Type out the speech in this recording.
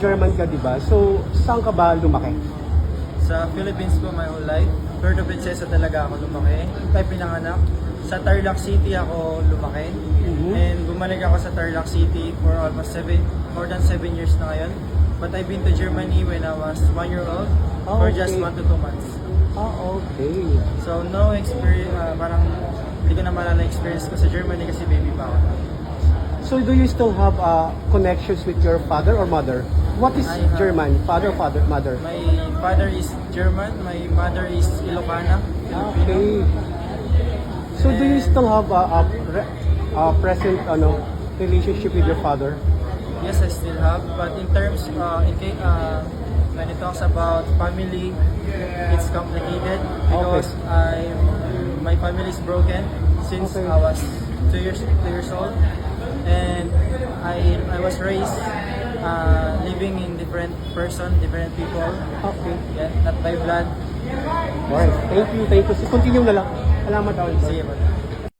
German ka, di ba? So, saan ka ba lumaki? Sa Philippines po my whole life. Puerto Princesa talaga ako lumaki. Tayo pinanganak. Sa Tarlac City ako lumaki. Mhm. And bumalik ako sa Tarlac City for almost seven, more than 7 years na ngayon. But I've been to Germany when I was 1 year old Oh, for just okay. 1 to 2 months. Ah, okay. So no experience, uh, parang hindi ko na malala experience ko sa Germany kasi baby pa ako. So, do you still have uh, connections with your father or mother? What is I have- German? Father, father, mother? My father is German, my mother is Ilocana. Okay. So, do you still have a, a, re- a present ano, relationship with your father? Yes, I still have. But in terms, uh, in uh, when it talks about family, it's complicated because I, my family is broken since Okay. I was two years two years old, and I I was raised uh, living in different person, different people. Okay. Yeah, not by blood. Alright. Thank you, thank you. So, continue na lang. Salamat, Alvin. Sige po.